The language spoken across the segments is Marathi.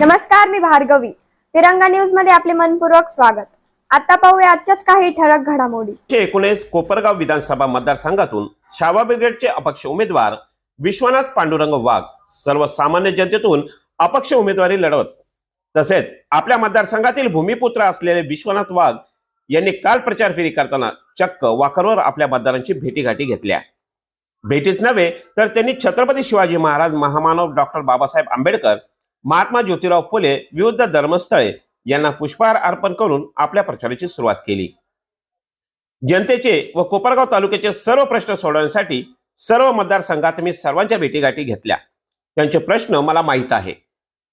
नमस्कार मी भार्गवी. तिरंगा न्यूजमध्ये आपले मनपूर्वक स्वागत. आता पाहूया आजच्याच काही ठळक घडामोडी. चे एकोणीस कोपरगाव विधानसभा मतदारसंघातून शाबा ब्रिगेडचे अपक्ष उमेदवार विश्वनाथ पांडुरंग वाघ सर्वसामान्य जनतेतून अपक्ष उमेदवारी लढवत. तसेच आपल्या मतदारसंघातील भूमिपुत्र असलेले विश्वनाथ वाघ यांनी काल प्रचार फेरी करताना चक्क वाकरवर आपल्या मतदारांची भेटीगाठी घेतल्या. भेटीच नव्हे तर त्यांनी छत्रपती शिवाजी महाराज महामानव डॉक्टर बाबासाहेब आंबेडकर महात्मा ज्योतिराव फुले विविध धर्मस्थळे यांना पुष्पहार अर्पण करून आपल्या प्रचाराची सुरुवात केली. जनतेचे व कोपरगाव तालुक्याचे सर्व प्रश्न सोडवण्यासाठी सर्व मतदारसंघात मी सर्वांच्या भेटीगाठी घेतल्या. त्यांचे प्रश्न मला माहीत आहे.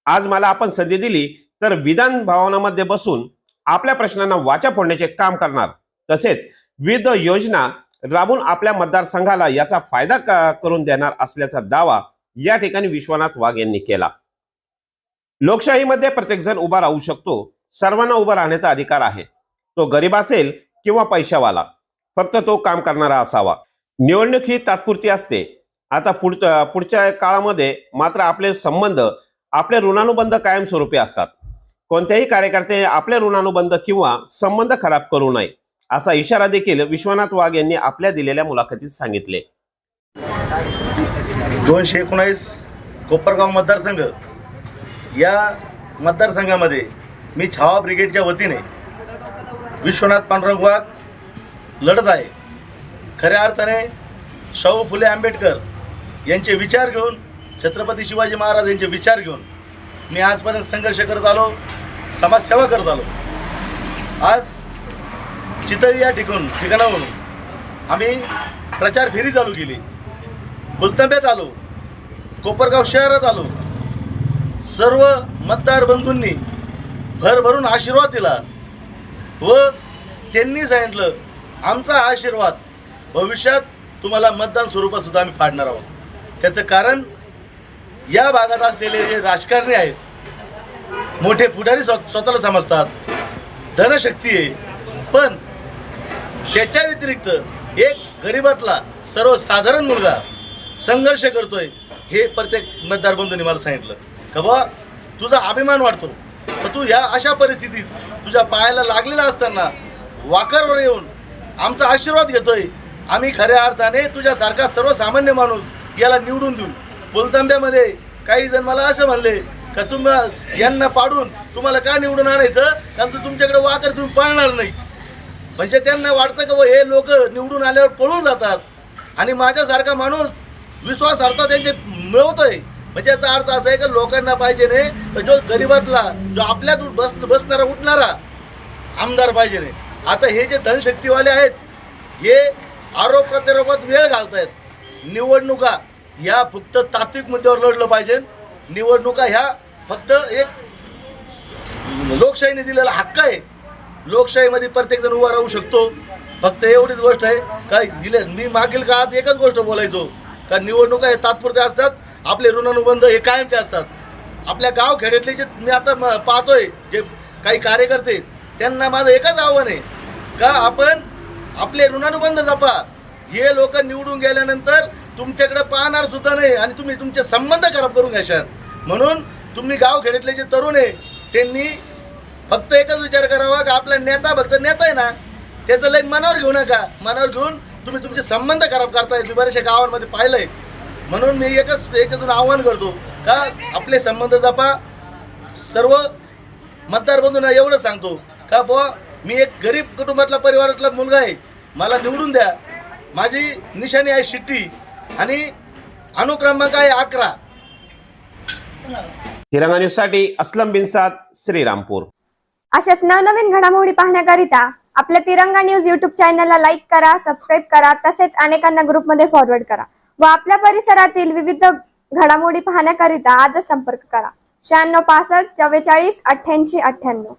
आज मला आपण संधी दिली तर विधान भवनामध्ये बसून आपल्या प्रश्नांना वाचा फोडण्याचे काम करणार. तसेच विविध योजना राबून आपल्या मतदारसंघाला याचा फायदा करून देणार असल्याचा दावा या ठिकाणी विश्वनाथ वाघ यांनी केला. लोकशाहीमध्ये प्रत्येकजण उभा राहू शकतो. सर्वांना उभा राहण्याचा अधिकार आहे. तो गरीब असेल किंवा पैशावाला फक्त तो काम करणारा असावा. निवडणूक ही तात्पुरती असते. आता पुढच्या पुढच्या काळामध्ये मात्र आपले संबंध आपले ऋणानुबंध कायमस्वरूपी असतात. कोणत्याही कार्यकर्ते आपले ऋणानुबंध किंवा संबंध खराब करू नये असा इशारा देखील विश्वनाथ वाघ यांनी आपल्या दिलेल्या मुलाखतीत सांगितले. दोनशे एकोणावीस कोपरगाव मतदारसंघ या मतदारसंघामध्ये मी छावा ब्रिगेडच्या वतीने विश्वनाथ पांडुरंग वाघ लढत आहे. खऱ्या अर्थाने शाहू फुले आंबेडकर यांचे विचार घेऊन छत्रपती शिवाजी महाराज यांचे विचार घेऊन मी आजपर्यंत संघर्ष करत आलो समाजसेवा करत आलो. आज चितळी या ठिकाण ठिकाणावरून आम्ही प्रचार फेरी चालू केली. गुलतंब्यात आलो कोपरगाव शहरात आलो. सर्व मतदार बंधूंनी भरभरून आशीर्वाद दिला व त्यांनी सांगितलं आमचा हा आशीर्वाद भविष्यात तुम्हाला मतदान स्वरूपात सुद्धा आम्ही फाडणार आहोत. त्याचं कारण या भागात असलेले जे राजकारणी आहेत मोठे पुढारी स्व स्वतःला समजतात धनशक्ती आहे. पण त्याच्या व्यतिरिक्त एक गरीबातला सर्वसाधारण मुलगा संघर्ष करतोय हे प्रत्येक मतदार बंधूंनी मला सांगितलं. का बा तुझा अभिमान वाटतो तर तू ह्या अशा परिस्थितीत तुझ्या पायाला लागलेला असताना वाकरवर येऊन आमचा आशीर्वाद घेतोय. आम्ही खऱ्या अर्थाने तुझ्यासारखा सर्वसामान्य माणूस याला निवडून देऊ. पुलतांब्यामध्ये काही जण मला असं म्हणले का तुम्ही यांना पाडून तुम्हाला का निवडून आणायचं? कारण तू तुमच्याकडे वाकर तुम्ही पाळणार नाही. म्हणजे त्यांना वाटतं का बुवा हे लोक निवडून आल्यावर पळून जातात. आणि माझ्यासारखा माणूस विश्वासार्थ त्यांचे मिळवतोय. म्हणजे याचा अर्थ असा आहे की लोकांना पाहिजे नाही जो गरीबातला जो आपल्यात बस बसणारा उठणारा आमदार पाहिजे नाही. आता हे जे धनशक्तीवाले आहेत हे आरोप प्रत्यारोपात वेळ घालतायत. निवडणुका ह्या फक्त तात्विक मुद्द्यावर लढलं पाहिजे. निवडणुका ह्या फक्त एक लोकशाहीने दिलेला हक्क आहे. लोकशाहीमध्ये प्रत्येक जण उभा राहू शकतो. फक्त एवढीच गोष्ट आहे. काय दिले मी मागील काळात एकच गोष्ट बोलायचो. का निवडणुका हे तात्पुरत्या असतात? आपले ऋणानुबंध हे कायमचे असतात. आपल्या गाव खेड्यातले जे मी आता पाहतोय जे काही कार्यकर्ते त्यांना माझं एकच आव्हान आहे का आपण आपले ऋणानुबंध जपा. हे लोक निवडून गेल्यानंतर तुमच्याकडे पाहणार सुद्धा नाही आणि तुम्ही तुमचे संबंध खराब करून घ्याशाल म्हणून तुम्ही गाव खेड्यातले जे तरुण आहे त्यांनी फक्त एकच विचार करावा का आपला नेता फक्त नेता आहे ना त्याचं लई मनावर घेऊ नका. मनावर घेऊन तुम्ही तुमचे संबंध खराब करताय. मी बऱ्याचशा गावांमध्ये पाहिलंय. म्हणून मी एकच याच्यातून आव्हान करतो का आपले संबंध जपा. सर्व मतदार बंधूंना एवढं सांगतो का बुवा मी एक गरीब कुटुंबातला परिवारातला मुलगा आहे. मला निवडून द्या. माझी निशाणी आहे शिट्टी आणि अनुक्रमांक आहे अकरा. तिरंगा न्यूजसाठी असलम बिनसाद श्रीरामपूर. अशाच नवनवीन घडामोडी पाहण्याकरिता आपल्या तिरंगा न्यूज युट्यूब चॅनलला लाईक करा सबस्क्राईब करा तसेच अनेकांना ग्रुपमध्ये फॉरवर्ड करा. व आपल्या परिसरातील विविध घडामोडी पाहण्याकरिता आजच संपर्क करा. शहाण्णव पासष्ट चव्वेचाळीस अठ्ठ्याऐंशी अठ्ठ्याण्णव.